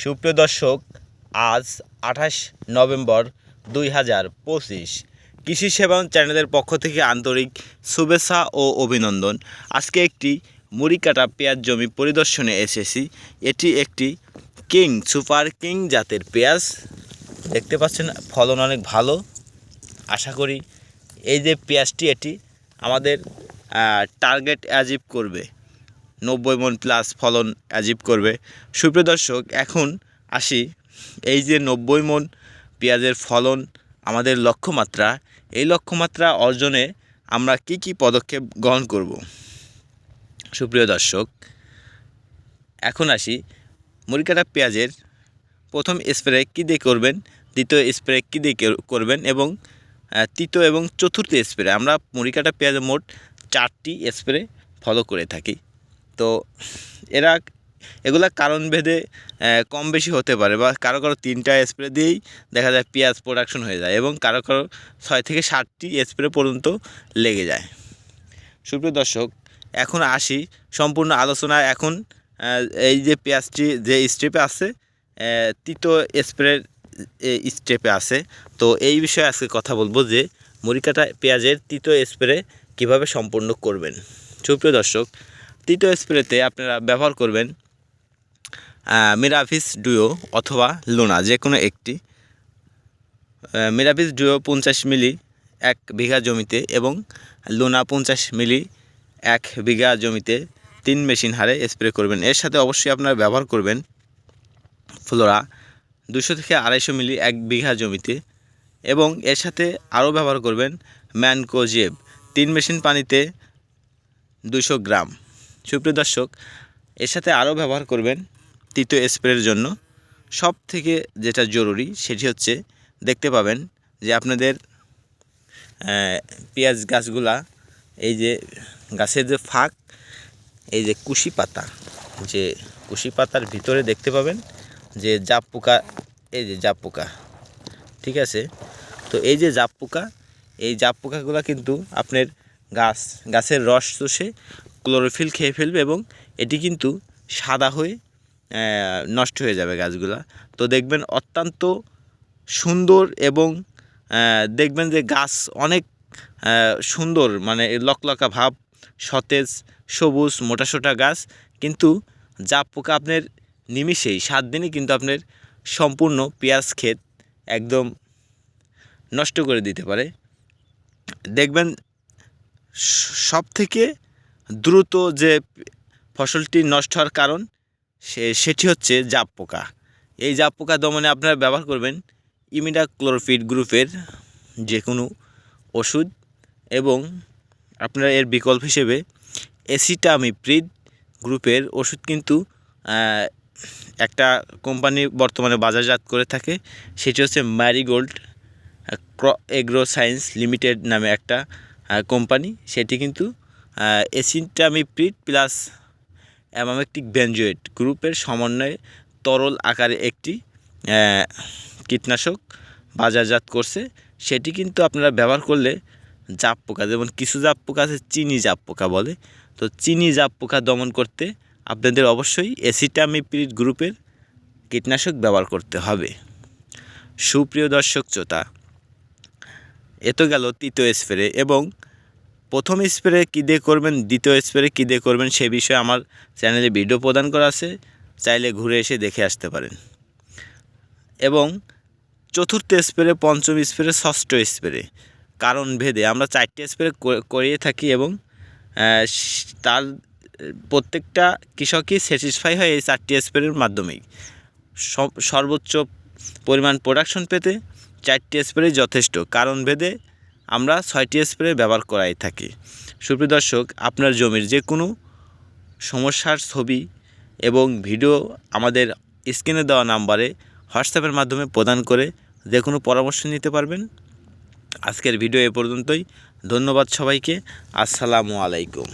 সুপ্রিয় দর্শক, আজ আঠাশ নভেম্বর দুই হাজার পঁচিশ। কৃষি সেবন চ্যানেলের পক্ষ থেকে আন্তরিক শুভেচ্ছা ও অভিনন্দন। আজকে একটি মুড়ি কাটা পেঁয়াজ জমি পরিদর্শনে এসেছি। এটি একটি কিং, সুপার কিং জাতের পেঁয়াজ। দেখতে পাচ্ছেন, ফলন অনেক ভালো। আশা করি এই যে পেঁয়াজটি, এটি আমাদের টার্গেট অ্যাচিভ করবে। নব্বই মন প্লাস ফলন অ্যাচিভ করবে। সুপ্রিয় দর্শক, এখন আসি এই যে নব্বই মন পেঁয়াজের ফলন, আমাদের লক্ষ্যমাত্রা। এই লক্ষ্যমাত্রা অর্জনে আমরা কি কি পদক্ষেপ গ্রহণ করব? সুপ্রিয় দর্শক, এখন আসি মুড়িকাটা পেঁয়াজের প্রথম স্প্রে কী দিয়ে করবেন, দ্বিতীয় স্প্রে কী দিয়ে কের- করবেন এবং তৃতীয় এবং চতুর্থ স্প্রে আমরা মুড়িকাটা পেঁয়াজে মোট চারটি স্প্রে ফলো করে থাকি। তো এরা এগুলা কারণ ভেদে কম বেশি হতে পারে বা কারও কারও তিনটা স্প্রে দিয়েই দেখা যায় পেঁয়াজ প্রোডাকশন হয়ে যায় এবং কারও কারও ছয় থেকে সাতটি স্প্রে পর্যন্ত লেগে যায়। সুপ্রিয় দর্শক, এখন আসি সম্পূর্ণ আলোচনা এখন এই যে পেঁয়াজটি যে স্টেপে আছে তৃতীয় স্প্রের স্টেপে আছে। তো এই বিষয়ে আজকে কথা বলব যে মরিকাটা পেঁয়াজের তৃতীয় স্প্রে কীভাবে সম্পূর্ণ করবেন। সুপ্রিয় দর্শক তৃতীয় স্প্রেতে আপনারা ব্যবহার করবেন মিরাভিস ডুয়ো অথবা লোনা যে কোনো একটি মিরাভিস ডুয়ো পঞ্চাশ মিলি এক বিঘা জমিতে এবং লোনা পঞ্চাশ মিলি এক বিঘা জমিতে তিন মেশিন হারে স্প্রে করবেন। এর সাথে অবশ্যই আপনারা ব্যবহার করবেন ফ্লোরা দুশো থেকে আড়াইশো মিলি এক বিঘা জমিতে এবং এর সাথে আরও ব্যবহার করবেন ম্যানকোজেব তিন মেশিন পানিতে দুশো গ্রাম। সুপ্রিয় দর্শক, এর সাথে আরও ব্যবহার করবেন তৃতীয় স্প্রের জন্য। সব থেকে যেটা জরুরি সেটি হচ্ছে দেখতে পাবেন যে আপনাদের পেঁয়াজ গাছগুলা, এই যে গাছের যে ফাঁক, এই যে কুশি পাতা, যে কুশি পাতার ভিতরে দেখতে পাবেন যে জাপ পোকা, এই যে জাপ পোকা, ঠিক আছে? তো এই যে জাপ পোকা, এই জাপ পোকাগুলো কিন্তু আপনার গাছ, গাছের রস চষে ক্লোরোফিল খেয়ে ফেলবে এবং এটি কিন্তু সাদা হয়ে নষ্ট হয়ে যাবে গাছগুলা। তো দেখবেন অত্যন্ত সুন্দর এবং দেখবেন যে গাছ অনেক সুন্দর মানে লকলকা ভাব, সতেজ, সবুজ, মোটাসোটা গাছ। কিন্তু জাপ পোকা আপনার নিমিষেই, সাত দিনই কিন্তু আপনার সম্পূর্ণ পেঁয়াজ ক্ষেত একদম নষ্ট করে দিতে পারে। দেখবেন সব থেকে দ্রুত যে ফসলটি নষ্ট হওয়ার কারণ, সে, সেটি হচ্ছে জাপ পোকা। এই জাপ পোকা দমনে আপনারা ব্যবহার করবেন ইমিডা ক্লোরোফিড গ্রুপের যে কোনো ওষুধ এবং আপনারা এর বিকল্প হিসেবে এসিটামিপ্রিড গ্রুপের ওষুধ কিন্তু একটা কোম্পানি বর্তমানে বাজারজাত করে থাকে। সেটি হচ্ছে ম্যারিগোল্ড ক্র, এগ্রো সায়েন্স লিমিটেড নামে একটা কোম্পানি। সেটি কিন্তু এসিটামিপ্রিড প্লাস অ্যামামেকটিক বেঞ্জোয়েট গ্রুপের সমন্বয়ে তরল আকারে একটি কীটনাশক বাজারজাত করছে। সেটি কিন্তু আপনারা ব্যবহার করলে জাপ পোকা, যেমন কিছু জাপ পোকা আছে, চিনি জাপ পোকা বলে। তো চিনি জাপ পোকা দমন করতে আপনাদের অবশ্যই এসিটামিপ্রিড গ্রুপের কীটনাশক ব্যবহার করতে হবে। সুপ্রিয় দর্শক এ তো গেল তৃতীয় স্প্রে এবং প্রথম স্প্রে কী দিয়ে করবেন, দ্বিতীয় স্প্রে কী দিয়ে করবেন সে বিষয়ে আমার চ্যানেলে ভিডিও প্রদান করা আছে, চাইলে ঘুরে এসে দেখে আসতে পারেন। এবং চতুর্থ স্প্রে, পঞ্চম স্প্রে, ষষ্ঠ স্প্রে, কারণ ভেদে আমরা চারটে স্প্রে করিয়ে থাকি এবং তার, প্রত্যেকটা কৃষকই স্যাটিসফাই হয় এই চারটি স্প্রের মাধ্যমেই। সর্বোচ্চ পরিমাণ প্রোডাকশন পেতে চারটি স্প্রে যথেষ্ট, কারণ ভেদে আমরা ছয়টি স্প্রে ব্যবহার করাই থাকি। সুপ্রিয় দর্শক, আপনার জমির যে কোনো সমস্যার ছবি এবং ভিডিও আমাদের স্ক্রিনে দেওয়া নাম্বারে হোয়াটসঅ্যাপের মাধ্যমে প্রদান করে যে কোনো পরামর্শ নিতে পারবেন। আজকের ভিডিও এ পর্যন্তই। ধন্যবাদ সবাইকে। আসসালামু আলাইকুম।